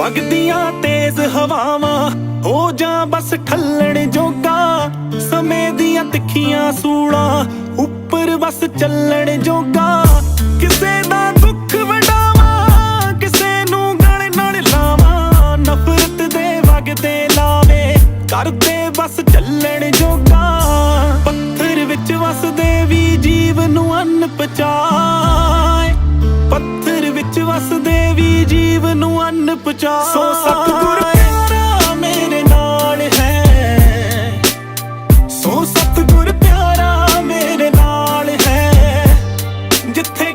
ਵਗਦੀਆਂ ਤੇਜ਼ ਹਵਾਵਾਂ, ਹੋ ਜਾ ਬਸ ਠੱਲਣ ਜੋਗਾ। ਸਮੇਂ ਦੀਆਂ ਤਿੱਖੀਆਂ ਸੂਲਾਂ, ਉੱਪਰ ਬਸ ਚੱਲਣ ਜੋਗਾ। ਕਿਸੇ ਦਾ ਦੁੱਖ ਵਡਾਵਾਂ, ਕਿਸੇ ਨੂੰ ਗਲ ਨਾਲ ਲਾਵਾਂ। ਨਫ਼ਰਤ ਦੇ ਵਗਦੇ ਲਾਵੇ ਕਰਦੇ ਬਸ ਚੱਲਣ ਜੋਗਾ। ਪੱਥਰ ਵਿੱਚ ਵਸਦੇ ਵੀ ਜੀਵ ਨੂੰ ਨੂੰ ਅੰਨ ਪਚਾ ਸੋ ਸਤਿਗੁਰ ਪਿਆਰਾ ਮੇਰੇ ਨਾਲ ਹੈ। ਸੋ ਸਤਿਗੁਰ ਪਿਆਰਾ ਮੇਰੇ ਨਾਲ ਹੈ। ਜਿੱਥੇ